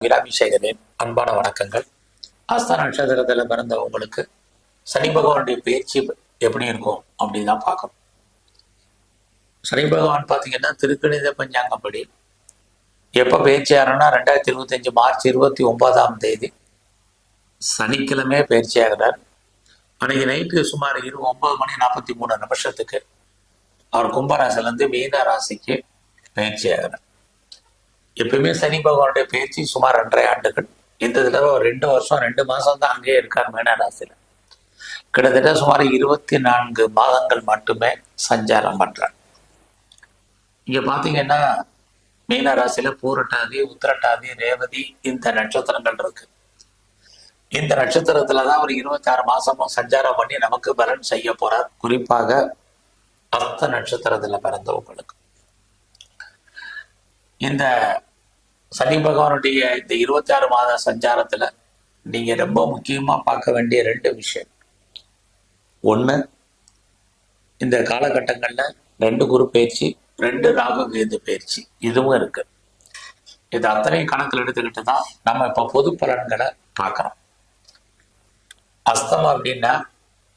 வீராபிஷேகரின் அன்பான வணக்கங்கள். ஆஸ்தா நட்சத்திரத்தில் பிறந்த உங்களுக்கு சனி பகவானுடைய பயிற்சி எப்படி இருக்கும் அப்படின்னு தான் பார்க்கணும். சனி பகவான் பார்த்தீங்கன்னா திருக்கணித பஞ்சாங்கப்படி எப்போ பயிற்சி ஆகிறோம்னா ரெண்டாயிரத்தி இருபத்தஞ்சு மார்ச் இருபத்தி ஒன்பதாம் தேதி சனிக்கிழமை பயிற்சி ஆகிறார் அன்னைக்கு நைட்டு சுமார் இரு ஒன்பது மணி நாற்பத்தி மூணு நிமிஷத்துக்கு அவர் கும்பராசிலேருந்து மீன ராசிக்கு பயிற்சி ஆகிறார் எப்பயுமே சனி பகவானுடைய பேச்சு சுமார் ரெண்டரை ஆண்டுகள். இந்த தடவை ஒரு ரெண்டு வருஷம் ரெண்டு மாதம் தான் அங்கேயே இருக்கார் மீன ராசியில். கிட்டத்தட்ட சுமார் இருபத்தி நான்கு மாதங்கள் மட்டுமே சஞ்சாரம் பண்ணுறார் இங்க பாத்தீங்கன்னா மீன ராசியில பூரட்டாதி உத்திரட்டாதி ரேவதி இந்த நட்சத்திரங்கள் இருக்கு. இந்த நட்சத்திரத்துல தான் ஒரு இருபத்தி ஆறு மாசமும் சஞ்சாரம் பண்ணி நமக்கு பலன் செய்ய போறார். குறிப்பாக அஸ்த நட்சத்திரத்துல பிறந்தவங்களுக்கு. இந்த சனி பகவானுடைய இந்த இருபத்தி ஆறு மாத சஞ்சாரத்துல நீங்க ரொம்ப முக்கியமா பார்க்க வேண்டிய ரெண்டு விஷயம். ஒண்ணு இந்த காலகட்டங்கள்ல ரெண்டு குரு பயிற்சி ரெண்டு ராகு கேது பயிற்சி இதுவும் இருக்கு. இது அத்தனையும் கணக்கில் எடுத்துக்கிட்டு தான் நம்ம இப்ப பொது பலன்களை பார்க்கறோம். அஸ்தம் அப்படின்னா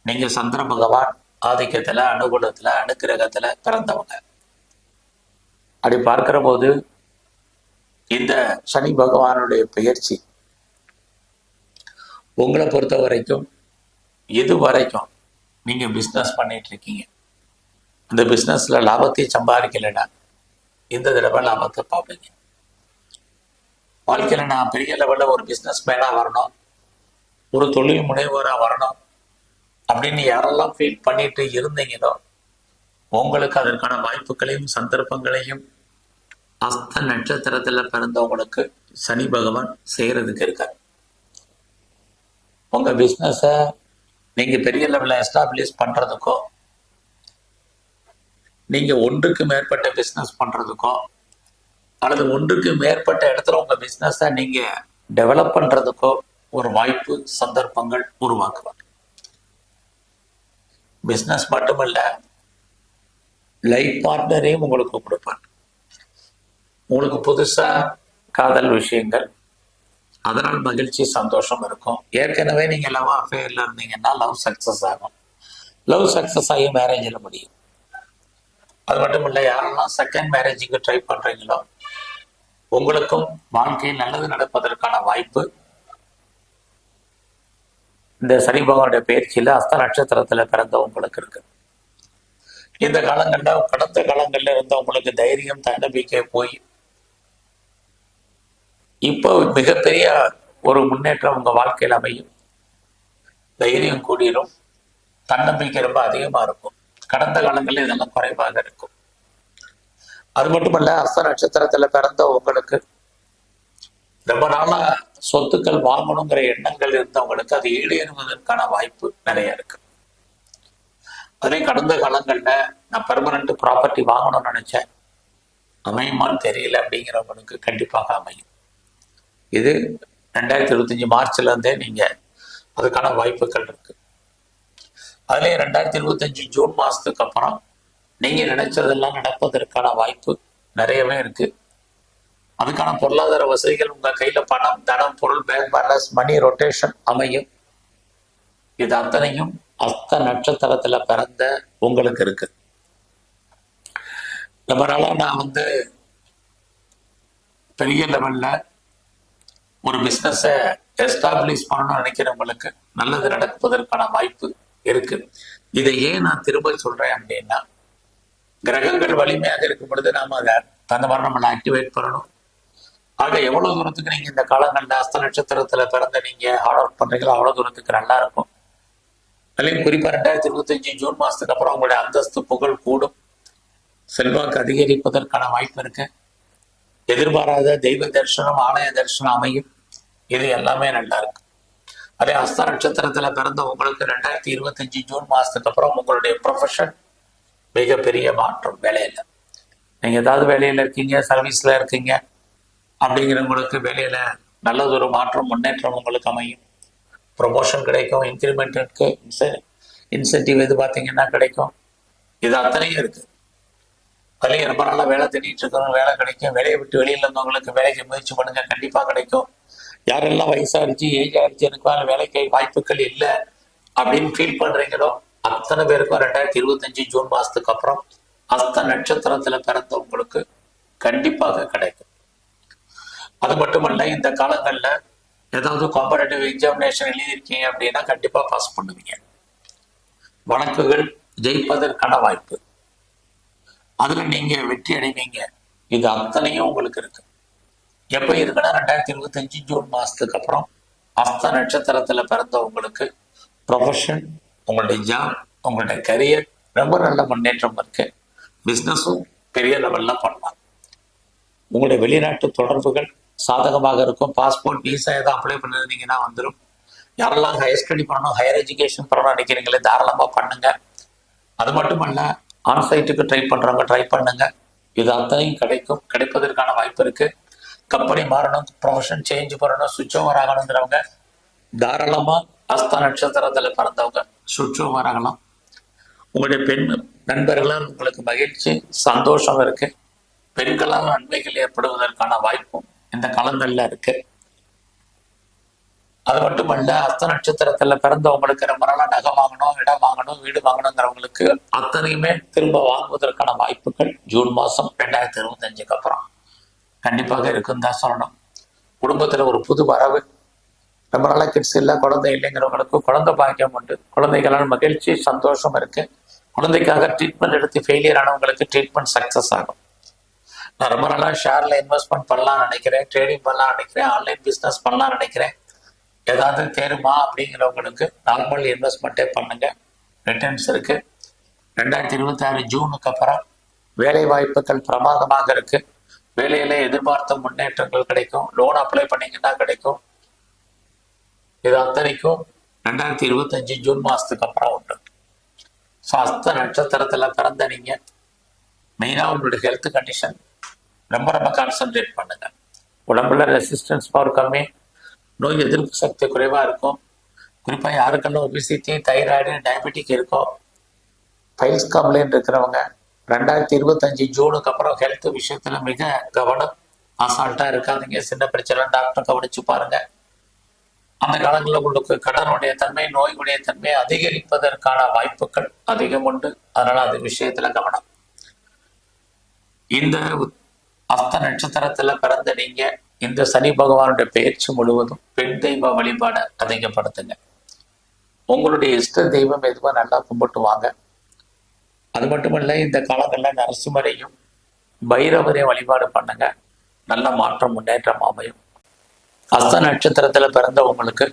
நீங்க சந்திர பகவான் ஆதிக்கத்துல அனுகூலத்துல அனுக்கிரகத்துல பிறந்தவங்க. அப்படி பார்க்கிற போது இந்த சனி பகவானுடைய பெயர்ச்சி உங்களை பொறுத்த வரைக்கும் எது வரைக்கும் நீங்க பிஸ்னஸ் பண்ணிட்டு இருக்கீங்க? அந்த பிஸ்னஸில் லாபத்தை சம்பாதிக்கலைன்னா இந்த தடவை லாபத்தை பார்ப்பீங்க? வாழ்க்கையில நான் பெரிய லெவல்ல ஒரு பிஸ்னஸ் மேனா வரணும். ஒரு தொழில் முனைவோரா வரணும். அப்படின்னு யாரெல்லாம் ஃபீல் பண்ணிட்டு இருந்தீங்களோ உங்களுக்கு அதற்கான வாய்ப்புகளையும் சந்தர்ப்பங்களையும் அஸ்த நட்சத்திரத்துல பிறந்தவங்களுக்கு சனி பகவான் செய்யறதுக்கு இருக்கார். உங்க பிசினஸ நீங்க பெரிய லெவலில் எஸ்டாப்ளிஷ் பண்றதுக்கோ நீங்க ஒன்றுக்கு மேற்பட்ட பிஸ்னஸ் பண்றதுக்கோ அல்லது ஒன்றுக்கு மேற்பட்ட இடத்துல உங்க பிஸ்னஸை நீங்க டெவலப் பண்றதுக்கோ ஒரு வாய்ப்பு சந்தர்ப்பங்கள் உருவாக்குவாங்க பிசினஸ் மட்டுமல்ல லைஃப் பார்ட்னரையும் உங்களுக்கு கொடுப்பாங்க உங்களுக்கு புதுசா காதல் விஷயங்கள். அதனால் மகிழ்ச்சி சந்தோஷம் இருக்கும். ஏற்கனவே நீங்க லவ் அஃபேர்ல இருந்தீங்கன்னா லவ் சக்சஸ் ஆகும். லவ் சக்சஸ் ஆகி மேரேஜில் முடியும். அது மட்டும் இல்லை யாரெல்லாம் செகண்ட் மேரேஜுக்கு ட்ரை பண்றீங்களோ உங்களுக்கும் வாழ்க்கையில் நல்லது நடப்பதற்கான வாய்ப்பு. இந்த சனி பகவானுடைய பயிற்சியில அஸ்த நட்சத்திரத்துல பிறந்த உங்களுக்கு இருக்கு. இந்த காலங்கள்ல கடந்த காலங்கள்ல இருந்த உங்களுக்கு தைரியம் தன்னம்பிக்கை போய் இப்போ மிகப்பெரிய ஒரு முன்னேற்றம் உங்கள் வாழ்க்கையில் அமையும். தைரியம் கூடிரும். தன்னம்பிக்கை ரொம்ப அதிகமா இருக்கும். கடந்த காலங்களில் இதெல்லாம் குறைவாக இருக்கும். அது மட்டுமல்ல அஸ்த நட்சத்திரத்துல பிறந்த உங்களுக்கு ரொம்ப நாளாக சொத்துக்கள் வாங்கணுங்கிற எண்ணங்கள் இருந்தவங்களுக்கு அது ஈடேறுவதற்கான வாய்ப்பு நிறைய இருக்கு. அதே கடந்த காலங்கள்ல நான் பெர்மனண்ட் ப்ராப்பர்ட்டி வாங்கணும்னு நினைச்சேன். அமையுமான்னு தெரியல அப்படிங்கிறவங்களுக்கு கண்டிப்பாக அமையும். இது ரெண்டாயிரத்தி இருபத்தஞ்சி மார்ச்ல இருந்தே நீங்க அதுக்கான வாய்ப்புகள் இருக்கு. அதுலேயே ரெண்டாயிரத்தி இருபத்தஞ்சு ஜூன் மாசத்துக்கு அப்புறம் நீங்க நினைச்சதெல்லாம் நடப்பதற்கான வாய்ப்பு நிறையவே இருக்கு. அதுக்கான பொருளாதார வசதிகள் உங்க கையில பணம் தனம் பொருள் பேங்க் பேலன்ஸ் மணி ரொட்டேஷன் அமையும். இது அத்தனையும் அஸ்த நட்சத்திரத்துல பிறந்த உங்களுக்கு இருக்கு. ரொம்ப நான் வந்து பெரிய லெவல்ல ஒரு பிஸ்னஸை எஸ்டாப்ளிஷ் பண்ணணும்னு நினைக்கிறவங்களுக்கு நல்லது நடப்பதற்கான வாய்ப்பு இருக்கு. இதை ஏன் நான் திரும்ப சொல்றேன் அப்படின்னா கிரகங்கள் வலிமையாக இருக்கும் பொழுது நாம அதை தந்த மாதிரி நம்மளை ஆக்டிவேட் பண்ணணும். ஆக எவ்வளவு தூரத்துக்கு நீங்க இந்த காலங்கள்ல அஸ்த நட்சத்திரத்துல பிறந்த நீங்க ஹார்ட் ஒர்க் பண்றீங்களோ அவ்வளவு தூரத்துக்கு நல்லா இருக்கும். அதுலயும் குறிப்பா ரெண்டாயிரத்தி இருபத்தஞ்சு ஜூன் மாசத்துக்கு அப்புறம் உங்களுடைய அந்தஸ்து புகழ் கூடும். செல்வாக்கு அதிகரிப்பதற்கான வாய்ப்பு இருக்கு. எதிர்பாராத தெய்வ தரிசனம் ஆலய தரிசனம் அமையும். இது எல்லாமே நல்லா இருக்கு. அதே அஸ்த நட்சத்திரத்துல பிறந்த உங்களுக்கு ரெண்டாயிரத்தி இருபத்தஞ்சு ஜூன் மாசத்துக்கு அப்புறம் உங்களுடைய ப்ரொஃபஷன் மிகப்பெரிய மாற்றம் வேலையில. நீங்க ஏதாவது வேலையில இருக்கீங்க சர்வீஸ்ல இருக்கீங்க அப்படிங்கிறவங்களுக்கு வேலையில நல்லதொரு மாற்றம் முன்னேற்றம் உங்களுக்கு அமையும். ப்ரொமோஷன் கிடைக்கும் இன்க்ரிமெண்ட் இருக்கு இன்சென்டிவ் எது பார்த்தீங்கன்னா கிடைக்கும். இது அத்தனையும் இருக்கு. அதுலேயும் ரொம்ப நாளாக வேலை தேடிட்டு இருக்கிறவங்க வேலை கிடைக்கும். வேலையை விட்டு வெளியில் இருந்தவங்களுக்கு வேலைக்கு முயற்சி பண்ணுங்க கண்டிப்பாக கிடைக்கும். யாரெல்லாம் வயசாகிடுச்சு ஏஜ் ஆகிடுச்சு எனக்கு வேலைக்கு வாய்ப்புகள் இல்லை அப்படின்னு ஃபீல் பண்றீங்களோ அத்தனை பேருக்கும் ரெண்டாயிரத்தி இருபத்தஞ்சு ஜூன் மாசத்துக்கு அப்புறம் அஸ்த நட்சத்திரத்துல பிறந்தவங்களுக்கு கண்டிப்பாக கிடைக்கும். அது மட்டுமல்ல இந்த காலங்கள்ல ஏதாவது காம்படேட்டிவ் எக்ஸாமினேஷன் எழுதியிருக்கீங்க அப்படின்னா கண்டிப்பா பாஸ் பண்ணுவீங்க. வழக்குகள் ஜெயிப்பதற்கான வாய்ப்பு. அதுல நீங்க வெற்றி அடைவீங்க. இது அத்தனையும் உங்களுக்கு இருக்கு. எப்போ இருக்குன்னா ரெண்டாயிரத்தி இருபத்தஞ்சு ஜூன் மாதத்துக்கு அப்புறம் அஸ்த நட்சத்திரத்தில் பிறந்தவங்களுக்கு ப்ரொஃபஷன் உங்களுடைய ஜாப் உங்களுடைய கரியர் ரொம்ப நல்ல முன்னேற்றம் இருக்கு. பிஸ்னஸும் பெரிய லெவலில் பண்ணலாம். உங்களுடைய வெளிநாட்டு தொடர்புகள் சாதகமாக இருக்கும். பாஸ்போர்ட் வீசா எதாவது அப்ளை பண்ணிருந்தீங்கன்னா வந்துடும் யாரெல்லாம் ஹையர் ஸ்டடி பண்ணணும் ஹையர் எஜுகேஷன் பண்ணணும் நினைக்கிறீங்களே தாராளமாக பண்ணுங்க. அது மட்டுமல்ல ஆன்சைட்டுக்கு ட்ரை பண்ணுறவங்க ட்ரை பண்ணுங்க. இது அத்தனையும் கிடைக்கும். கிடைப்பதற்கான வாய்ப்பு இருக்குது கம்பெனி மாறணும் ப்ரொஃபஷன் சேஞ்ச் பண்ணணும் சுவிட்ச் ஓவர் ஆகணுங்கிறவங்க தாராளமா அஸ்த நட்சத்திரத்துல பிறந்தவங்க சுவிட்ச் ஓவர் ஆகலாம். உங்களுடைய பெண் நண்பர்களால் உங்களுக்கு மகிழ்ச்சி சந்தோஷம் இருக்கு. பெண்களால் நன்மைகள் ஏற்படுவதற்கான வாய்ப்பும் இந்த காலங்கள்ல இருக்கு. அது மட்டுமல்ல அஸ்த நட்சத்திரத்துல பிறந்தவங்களுக்கு ரொம்ப நாளா நகை வாங்கணும் இடம் வாங்கணும் வீடு வாங்கணுங்கிறவங்களுக்கு அத்தனையுமே திரும்ப வாங்குவதற்கான வாய்ப்புகள் ஜூன் மாசம் ரெண்டாயிரத்தி இருபத்தஞ்சுக்கு அப்புறம். கண்டிப்பாக இருக்குன்னு தான் சொல்லணும். குடும்பத்துல ஒரு புது வரவு. ரொம்ப நாளா கிட்ஸ் இல்லை குழந்தை இல்லைங்கிறவங்களுக்கு குழந்தை பாக்கியம் உண்டு. குழந்தைகளால் மகிழ்ச்சி சந்தோஷம் இருக்கு. குழந்தைக்காக ட்ரீட்மெண்ட் எடுத்து ஃபெயிலியர் ஆனவங்களுக்கு ட்ரீட்மெண்ட் சக்ஸஸ் ஆகும். நான் ரொம்ப நல்லா ஷேர்ல இன்வெஸ்ட்மெண்ட் பண்ணலாம்னு நினைக்கிறேன் ட்ரேடிங் பண்ணலாம் நினைக்கிறேன் ஆன்லைன் பிஸ்னஸ் பண்ணலாம் நினைக்கிறேன். ஏதாவது தேருமா அப்படிங்கிறவங்களுக்கு நார்மல் இன்வெஸ்ட்மெண்ட்டே பண்ணுங்க. ரிட்டர்ன்ஸ் இருக்கு. ரெண்டாயிரத்தி இருபத்தி ஆறு ஜூனுக்கு அப்புறம் வேலை வாய்ப்புகள் பிரமாதமாக இருக்குது வேலையில எதிர்பார்த்த முன்னேற்றங்கள் கிடைக்கும். லோன் அப்ளை பண்ணீங்கன்னா கிடைக்கும். இது அத்தனைக்கும் ரெண்டாயிரத்தி இருபத்தஞ்சு ஜூன் மாசத்துக்கு அப்புறம் உண்டு. ஸோ அஸ்த நட்சத்திரத்துல பிறந்த நீங்க மெயினா உங்களுடைய ஹெல்த் கண்டிஷன் ரொம்ப ரொம்ப கான்சென்ட்ரேட் பண்ணுங்க. உடம்புல ரெசிஸ்டன்ஸ் பவர் கம்மி நோய் எதிர்ப்பு சக்தி குறைவா இருக்கும். குறிப்பா யாருக்கெல்லாம் ஒபிசிட்டி தைராய்டு டயபெட்டிக் இருக்கோ ஃபைல்ஸ் கம்ப்ளைண்ட் இருக்கிறவங்க ரெண்டாயிரத்தி இருபத்தஞ்சு ஜூனுக்கு அப்புறம் ஹெல்த் விஷயத்துல மிக கவனம் அசால்ட்டா இருக்காதீங்க. சின்ன பிரச்சனை டாக்டர் கவனிச்சு பாருங்க. அந்த காலங்களில் உங்களுக்கு கடனுடைய தன்மை நோய்களுடைய தன்மை அதிகரிப்பதற்கான வாய்ப்புகள் அதிகம் உண்டு. அதனால அது விஷயத்துல கவனம். இந்த அஸ்த நட்சத்திரத்துல பிறந்த நீங்க இந்த சனி பகவானுடைய பயிற்சி முழுவதும் பெண் தெய்வ வழிபாடை அதிகப்படுத்துங்க. உங்களுடைய இஷ்ட தெய்வம் எதுவும் நல்லா கும்பிட்டு வாங்க அது மட்டுமல்ல இந்த காலங்களில் நரசிம்மரையும் பைரவரையும் வழிபாடு பண்ணுங்க. நல்ல மாற்றம் முன்னேற்றம் அமையும். அஸ்த நட்சத்திரத்தில் பிறந்தவங்களுக்கு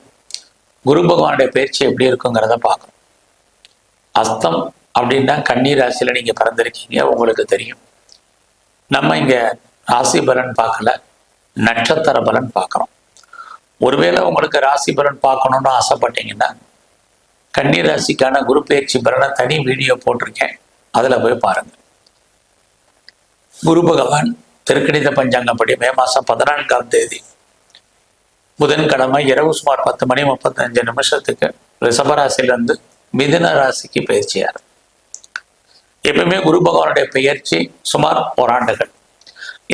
குரு பகவானுடைய பயிற்சி எப்படி இருக்குங்கிறத பார்க்கணும். அஸ்தம் அப்படின்னா கன்னி ராசியில நீங்க பிறந்திருக்கீங்க உங்களுக்கு தெரியும். நம்ம இங்கே ராசி பலன் பார்க்கல நட்சத்திர பலன் பார்க்குறோம். ஒருவேளை உங்களுக்கு ராசி பலன் பார்க்கணும்னு ஆசைப்பட்டீங்கன்னா கன்னி ராசிக்கான குரு பயிற்சி பலனை தனி வீடியோ போட்டிருக்கேன். அதுல போய் பாருங்க. குரு பகவான் திருக்கணித பஞ்சாங்கப்படி மே மாசம் பதினான்காம் தேதி புதன்கிழமை இரவு சுமார் பத்து மணி முப்பத்தஞ்சு நிமிஷத்துக்கு ரிஷபராசிலிருந்து மிதுன ராசிக்கு பயிற்சியார். எப்பவுமே குரு பகவானுடைய பயிற்சி சுமார் ஓராண்டுகள்.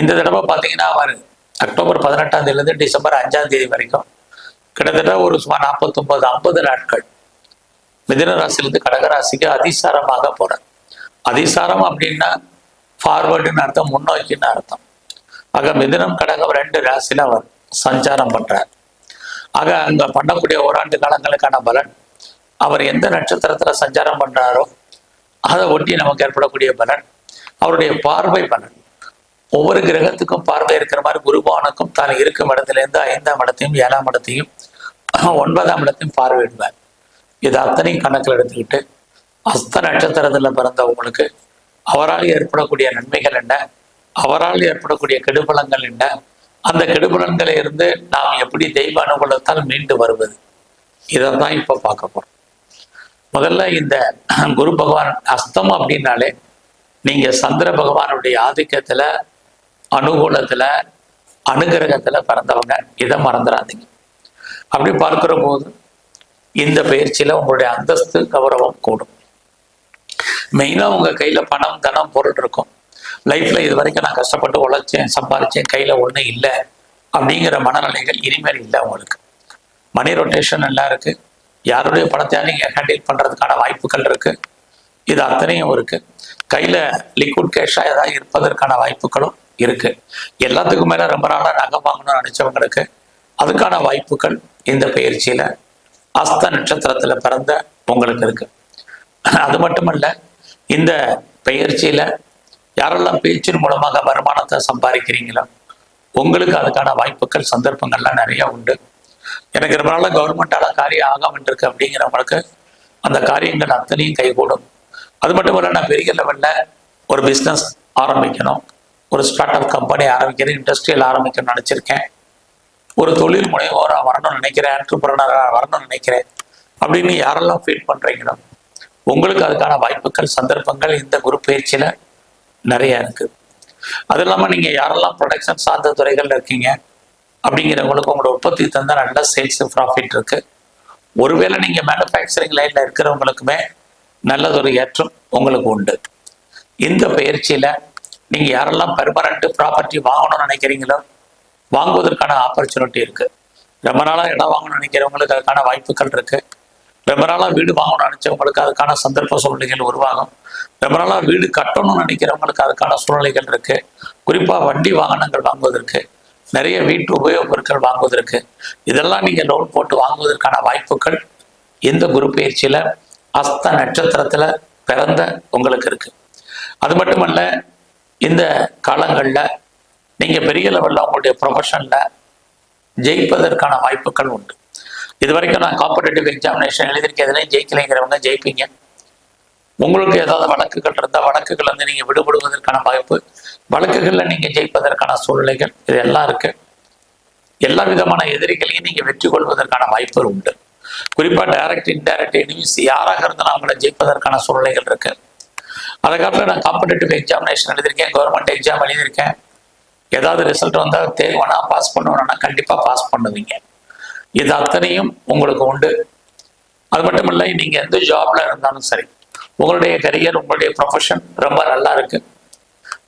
இந்த தடவை பார்த்தீங்கன்னா அவர் அக்டோபர் பதினெட்டாம் தேதியிலிருந்து டிசம்பர் அஞ்சாம் தேதி வரைக்கும் கிட்டத்தட்ட ஒரு சுமார் நாற்பத்தொன்பது ஐம்பது நாட்கள் மிதுன ராசிலிருந்து கடகராசிக்கு அதிசாரமாக போறார். அதிசாரம் அப்படின்னா ஃபார்வர்டுன்னு அர்த்தம் முன்னோக்கின்னு அர்த்தம். ஆக மிதுனம் கடகம் ரெண்டு ராசியில் அவர் சஞ்சாரம் பண்ணுறார் ஆக அங்கே பண்ணக்கூடிய ஓராண்டு காலங்களுக்கான பலன் அவர் எந்த நட்சத்திரத்தில் சஞ்சாரம் பண்ணுறாரோ அதை ஒட்டி நமக்கு ஏற்படக்கூடிய பலன் அவருடைய பார்வை பலன். ஒவ்வொரு கிரகத்துக்கும் பார்வை இருக்கிற மாதிரி குருபவனுக்கும் தான் இருக்கும் இடத்துலேருந்து ஐந்தாம் இடத்தையும் ஏழாம் இடத்தையும் ஒன்பதாம் இடத்தையும் பார்வையிடுவார். இது அத்தனையும் கணக்கில் எடுத்துக்கிட்டு அஸ்த நட்சத்திரத்தில் பிறந்தவங்களுக்கு அவரால் ஏற்படக்கூடிய நன்மைகள் என்ன? அவரால் ஏற்படக்கூடிய கெடுபலங்கள் என்ன? அந்த கெடுபலன்களை இருந்து நாம் எப்படி தெய்வ அனுகூலத்தால் மீண்டு வருவது? இதை தான் இப்போ பார்க்க போகிறோம் முதல்ல இந்த குரு பகவான் அஸ்தம் அப்படின்னாலே நீங்கள் சந்திர பகவானுடைய ஆதிக்கத்தில் அனுகூலத்தில் அனுகிரகத்தில் பிறந்தவங்க. இதை மறந்துடாதீங்க. அப்படி பார்க்குற போது இந்த பயிற்சியில் உங்களுடைய அந்தஸ்து கௌரவம் கூடும். மெயினா உங்க கையில பணம் தனம் பொருள் இருக்கும். லைஃப்பில் இது வரைக்கும் நான் கஷ்டப்பட்டு உழைச்சேன் சம்பாதிச்சேன் கையில ஒன்றும் இல்லை அப்படிங்கிற மனநிலைகள் இனிமேல் இல்லை உங்களுக்கு. மணி ரொட்டேஷன் நல்லா இருக்கு. யாருடைய பணத்தையும் நீங்க ஹேண்டில் பண்றதுக்கான வாய்ப்புகள் இருக்கு. இது அத்தனையும் இருக்கு. கையில லிக்விட் கேஷா ஏதாவது இருப்பதற்கான வாய்ப்புகளும் இருக்கு. எல்லாத்துக்கும் மேல ரொம்ப நாளா நகை வாங்கணும்னு நினைச்சவங்களுக்கு அதுக்கான வாய்ப்புகள் இந்த பயிற்சியில அஸ்த நட்சத்திரத்துல பிறந்த உங்களுக்கு இருக்கு. அது மட்டுமல்ல இந்த பயிற்சியில யாரெல்லாம் பேச்சின் மூலமாக வருமானத்தை சம்பாதிக்கிறீங்களோ உங்களுக்கு அதுக்கான வாய்ப்புகள் சந்தர்ப்பங்கள்லாம் நிறைய உண்டு. எனக்கு ரொம்ப நாளாக கவர்மெண்டால காரியம் ஆகாமல் இருக்கு அப்படிங்கிறவங்களுக்கு அந்த காரியங்கள் அத்தனையும் கைகூடும். அது மட்டும் இல்லை நான் பெரிய லெவலில் ஒரு பிஸ்னஸ் ஆரம்பிக்கணும். ஒரு ஸ்டார்ட் அப் கம்பெனி ஆரம்பிக்கிறேன் இண்டஸ்ட்ரியல் ஆரம்பிக்கணும்னு நினச்சிருக்கேன். ஒரு தொழில் முனைவோராக வரணும்னு நினைக்கிறேன் ஆண்டர்பிரனராக வரணும்னு நினைக்கிறேன். அப்படின்னு யாரெல்லாம் ஃபீல் பண்ணுறீங்களோ உங்களுக்கு அதுக்கான வாய்ப்புகள் சந்தர்ப்பங்கள் இந்த குரு பயிற்சியில் நிறைய இருக்குது அது இல்லாமல் நீங்கள் யாரெல்லாம் ப்ரொடக்ஷன் சார்ந்த துறைகளில் இருக்கீங்க அப்படிங்கிறவங்களுக்கு உங்களோட உற்பத்தி தந்தால் நல்ல சேல்ஸ் ப்ராஃபிட் இருக்கு. ஒருவேளை நீங்கள் மேனுஃபேக்சரிங் லைனில் இருக்கிறவங்களுக்குமே நல்லதொரு ஏற்றம் உங்களுக்கு உண்டு. இந்த பயிற்சியில் நீங்கள் யாரெல்லாம் பெர்மனண்ட் ப்ராப்பர்ட்டி வாங்கணும்னு நினைக்கிறீங்களோ வாங்குவதற்கான ஆப்பர்ச்சுனிட்டி இருக்கு. ரொம்ப நாளாக இடம் வாங்கணும்னு நினைக்கிறவங்களுக்கு அதுக்கான வாய்ப்புகள் இருக்குது ரொம்ப நாளாக வீடு வாங்கணும்னு நினைச்சவங்களுக்கு அதுக்கான சந்தர்ப்ப சூழ்நிலைகள் உருவாகும். ரொம்ப நாளாக வீடு கட்டணும்னு நினைக்கிறவங்களுக்கு அதுக்கான சூழ்நிலைகள் இருக்கு. குறிப்பாக வண்டி வாகனங்கள் வாங்குவதற்கு நிறைய வீட்டு உபயோகப் பொருட்கள் வாங்குவதற்கு இதெல்லாம் நீங்கள் லோன் போட்டு வாங்குவதற்கான வாய்ப்புகள் இந்த குரு பயிற்சியில் அஸ்த நட்சத்திரத்தில் பிறந்த உங்களுக்கு இருக்கு. அது மட்டுமல்ல இந்த காலங்களில் நீங்கள் பெரிய லெவலில் உங்களுடைய ப்ரொஃபஷனில் ஜெயிப்பதற்கான வாய்ப்புகள் உண்டு. இது வரைக்கும் நான் காம்படேட்டிவ் எக்ஸாமினேஷன் எழுதியிருக்கேன் ஜெயிக்கலைங்கிறவங்க ஜெயிப்பீங்க. உங்களுக்கு ஏதாவது வழக்குகள் இருந்தால் வழக்குகள் வந்து நீங்கள் விடுபடுவதற்கான வாய்ப்பு வழக்குகளில் நீங்கள் ஜெயிப்பதற்கான சூழ்நிலைகள் இது எல்லாம் இருக்கு. எல்லா விதமான எதிரிகளையும் நீங்கள் வெற்றி கொள்வதற்கான வாய்ப்புகள் உண்டு. குறிப்பாக டைரக்ட் இன்டைரக்ட் எனிமிஸ் யாராக இருந்தாலும் அவங்கள ஜெயிப்பதற்கான சூழ்நிலைகள் இருக்கு. அதை காலத்தில் நான் காம்படேட்டிவ் எக்ஸாமினேஷன் எழுதியிருக்கேன் கவர்மெண்ட் எக்ஸாம் எழுதியிருக்கேன். ஏதாவது ரிசல்ட் வந்தால் தேர்வானா பாஸ் பண்ணுவேன்னா கண்டிப்பாக பாஸ் பண்ணுவீங்க. இது அத்தனையும் உங்களுக்கு உண்டு. அது மட்டும் இல்லை நீங்கள் எந்த ஜாப்ல இருந்தாலும் சரி உங்களுடைய கரியர் உங்களுடைய ப்ரொஃபஷன் ரொம்ப நல்லா இருக்கு.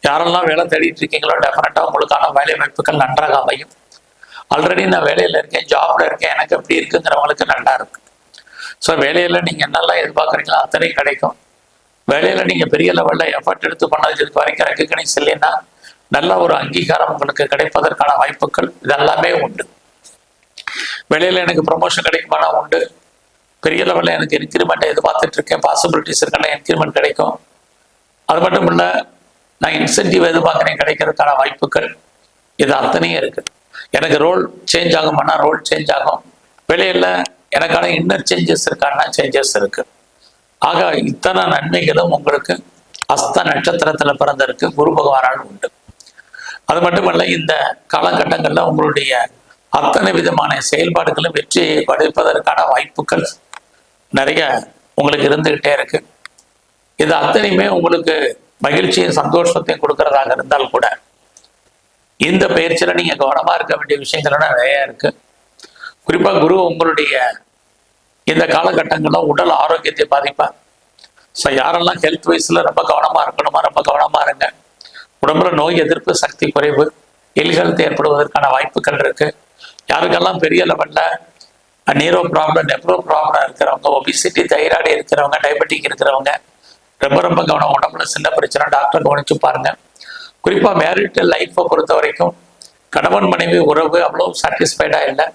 யாரெல்லாம் வேலை தேடிட்டு இருக்கீங்களோ டெஃபினட்டாக உங்களுக்கான வேலை வாய்ப்புகள் நன்றாக அமையும். ஆல்ரெடி நான் வேலையில் இருக்கேன் ஜாப்ல இருக்கேன் எனக்கு எப்படி இருக்குங்கிறவங்களுக்கு நல்லா இருக்கு. ஸோ வேலையில் நீங்கள் என்னெல்லாம் எதிர்பார்க்குறீங்களோ அத்தனையும் கிடைக்கும். வேலையில் நீங்கள் பெரிய லெவலில் எஃபர்ட் எடுத்து பண்ணது இது வரைக்கும் ரெக்கக்னைஸ் இல்லைன்னா நல்ல ஒரு அங்கீகாரம் உங்களுக்கு கிடைப்பதற்கான வாய்ப்புகள் இதெல்லாமே உண்டு. வெளியில் எனக்கு ப்ரொமோஷன் கிடைக்குமானா உண்டு. பெரிய லெவலில் எனக்கு இன்க்ரிமெண்ட்டை எதிர்பார்த்துட்டு இருக்கேன் பாசிபிலிட்டிஸ் இருக்கலாம் இன்க்ரிமெண்ட் கிடைக்கும். அது மட்டும் இல்லை நான் இன்சென்டிவ் எதிர்பார்க்குறேன் கிடைக்கிறதுக்கான வாய்ப்புகள். இது அத்தனையும் இருக்கு. எனக்கு ரோல் சேஞ்ச் ஆகுமானா ரோல் சேஞ்ச் ஆகும். வெளியில் எனக்கான இன்னர் சேஞ்சஸ் இருக்கான்னா சேஞ்சஸ் இருக்கு. ஆக இத்தனை நன்மைகளும் உங்களுக்கு அஸ்த நட்சத்திரத்துல பிறந்திருக்கு. குரு பகவானால் உண்டு. அது மட்டுமல்ல இந்த காலகட்டங்களில் உங்களுடைய அத்தனை விதமான செயல்பாடுகளும் வெற்றியை படைப்பதற்கான வாய்ப்புகள் நிறைய உங்களுக்கு இருந்துகிட்டே இருக்கு. இது அத்தனையுமே உங்களுக்கு மகிழ்ச்சியும் சந்தோஷத்தையும் கொடுக்கறதாக இருந்தால் கூட இந்த பயிற்சியில நீங்க கவனமா இருக்க வேண்டிய விஷயங்கள் நிறைய இருக்கு. குறிப்பா குரு உங்களுடைய இந்த காலகட்டங்களில் உடல் ஆரோக்கியத்தை பாதிப்பார். ஸோ யாரெல்லாம் ஹெல்த் வைஸில் ரொம்ப கவனமாக இருக்கணுமா ரொம்ப கவனமாக இருங்க. உடம்புல நோய் எதிர்ப்பு சக்தி குறைவு இல்ஹெல்த் ஏற்படுவதற்கான வாய்ப்புகள் இருக்குது யாருக்கெல்லாம் பெரிய லெவல்ல நீரோ ப்ராப்ளம் நெப்ரோ ப்ராப்ளம் இருக்கிறவங்க ஒபிசிட்டி தைராய்டு இருக்கிறவங்க டயபெட்டிக் இருக்கிறவங்க ரொம்ப ரொம்ப கவனம் உடம்புல சின்ன பிரச்சனை டாக்டர் கவனிச்சு பாருங்க. குறிப்பா மேரிட்டல் லைஃப்பை பொறுத்த வரைக்கும் கணவன் மனைவி உறவு அவ்வளோ சாட்டிஸ்ஃபைடா இல்லை.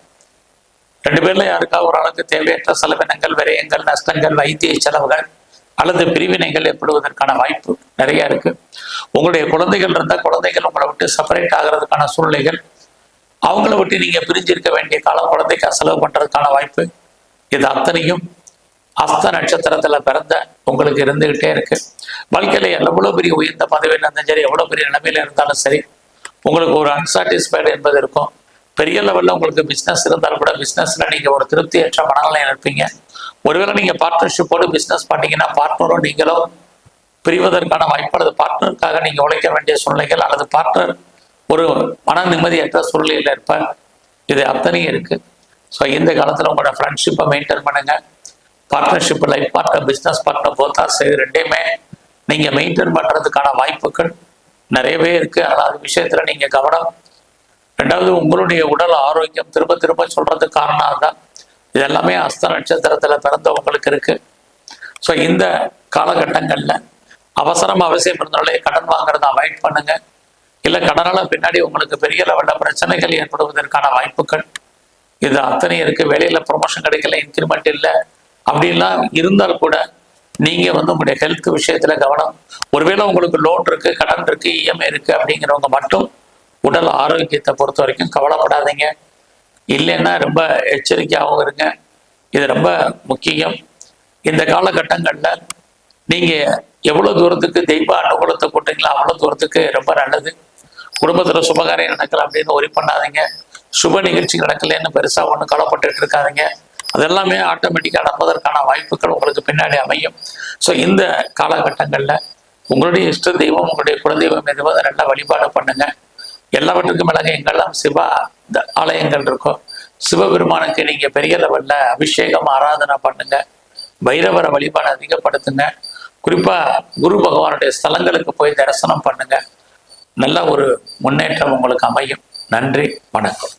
ரெண்டு பேர்ல யாருக்காவது ஒரு அளவுக்கு தேவையற்ற செலவினங்கள் விரயங்கள் நஷ்டங்கள் வைத்திய செலவுகள் அல்லது பிரிவினைகள் ஏற்படுவதற்கான வாய்ப்பு நிறைய இருக்கு. உங்களுடைய குழந்தைகள் இருந்தால் குழந்தைகள் உங்களை விட்டு செப்பரேட் ஆகிறதுக்கான சூழ்நிலைகள் அவங்கள விட்டு நீங்க பிரிஞ்சிருக்க வேண்டிய காலம் குழந்தைக்கு செலவு பண்றதுக்கான வாய்ப்பு இது அத்தனையும் அஸ்த நட்சத்திரத்துல பிறந்த உங்களுக்கு இருந்துகிட்டே இருக்கு. வாழ்க்கையில எவ்வளவு பெரிய உயர்ந்த பதவியில் இருந்தாலும் சரி எவ்வளவு பெரிய நிலைமையில இருந்தாலும் சரி உங்களுக்கு ஒரு அன்சாட்டிஸ்ஃபைடு என்பது இருக்கும். பெரிய லெவல்ல உங்களுக்கு பிசினஸ் இருந்தாலும் கூட பிசினஸ்ல நீங்க ஒரு திருப்தியற்ற மனநிலையில் இருப்பீங்க. ஒருவேளை நீங்க பார்ட்னர்ஷிப்போடு பிசினஸ் பண்ணீங்கன்னா பார்ட்னரும் நீங்களும் பிரிவதற்கான வாய்ப்பு அல்லது பார்ட்னருக்காக நீங்க உழைக்க வேண்டிய சூழ்நிலைகள் அல்லது பார்ட்னர் ஒரு மன நிம்மதியற்ற சூழ்நிலையில் இருப்பேன். இது அத்தனையும் இருக்கு. ஸோ இந்த காலத்தில் உங்களோட ஃப்ரெண்ட்ஷிப்பை மெயின்டைன் பண்ணுங்க. Partnership life partner business partner போத்தா செய்து ரெண்டையுமே நீங்கள் மெயின்டைன் பண்ணுறதுக்கான வாய்ப்புகள் நிறையவே இருக்கு. ஆனால் அது விஷயத்துல நீங்க கவனம். ரெண்டாவது உங்களுடைய உடல் ஆரோக்கியம் திரும்ப திரும்ப சொல்றதுக்கு காரணம் அதுதான். இது எல்லாமே அஸ்த நட்சத்திரத்துல பிறந்தவங்களுக்கு இருக்கு. ஸோ இந்த காலகட்டங்கள்ல அவசரம் அவசியம் இருந்தாலே கடன் வாங்குறதை அவாய்ட் பண்ணுங்க. இல்லை கடனால பின்னாடி உங்களுக்கு பெரிய லெவலில் பிரச்சனைகள் ஏற்படுவதற்கான வாய்ப்புகள். இது அத்தனை இருக்கு. வெளியில ப்ரொமோஷன் கிடைக்கல இன்க்ரிமெண்ட் இல்லை. அப்படிலாம் இருந்தால் கூட நீங்க வந்து உங்களுடைய ஹெல்த் விஷயத்துல கவனம். ஒருவேளை உங்களுக்கு லோன் இருக்கு கடன் இருக்கு இஎம்ஐ இருக்கு அப்படிங்கிறவங்க மட்டும் உடல் ஆரோக்கியத்தை பொறுத்த வரைக்கும் கவலைப்படாதீங்க. இல்லைன்னா ரொம்ப எச்சரிக்கையாகவும் இருங்க. இது ரொம்ப முக்கியம். இந்த காலகட்டங்களில் நீங்க எவ்வளவு தூரத்துக்கு தெய்வ அனுகூலத்தை போட்டீங்களோ அவ்வளோ தூரத்துக்கு ரொம்ப நல்லது. குடும்பத்தில் சுபகாரியம் நடக்கல அப்படின்னு ஒரி பண்ணாதீங்க. சுப நிகழ்ச்சி நடக்கலன்னு பெருசாக ஒன்றும் கவலைப்பட்டுட்டு இருக்காதிங்க. அதெல்லாமே ஆட்டோமேட்டிக்காக நடப்பதற்கான வாய்ப்புகள் உங்களுக்கு பின்னாடி அமையும். ஸோ இந்த காலகட்டங்களில் உங்களுடைய இஷ்ட தெய்வம் உங்களுடைய குலதெய்வம் எதுவோ அதை நல்லா வழிபாடு பண்ணுங்க. எல்லாவற்றுக்கும் மேலாக எங்கெல்லாம் சிவா த- ஆலயங்கள் இருக்கோ சிவபெருமானுக்கு நீங்கள் பெரிய லெவலில் அபிஷேகம் ஆராதனை பண்ணுங்க. பைரவரை வழிபாடு அதிகப்படுத்துங்க. குறிப்பாக குரு பகவானுடைய ஸ்தலங்களுக்கு போய் தரிசனம் பண்ணுங்கள் நல்ல ஒரு முன்னேற்றம் உங்களுக்கு அமையும். நன்றி வணக்கம்.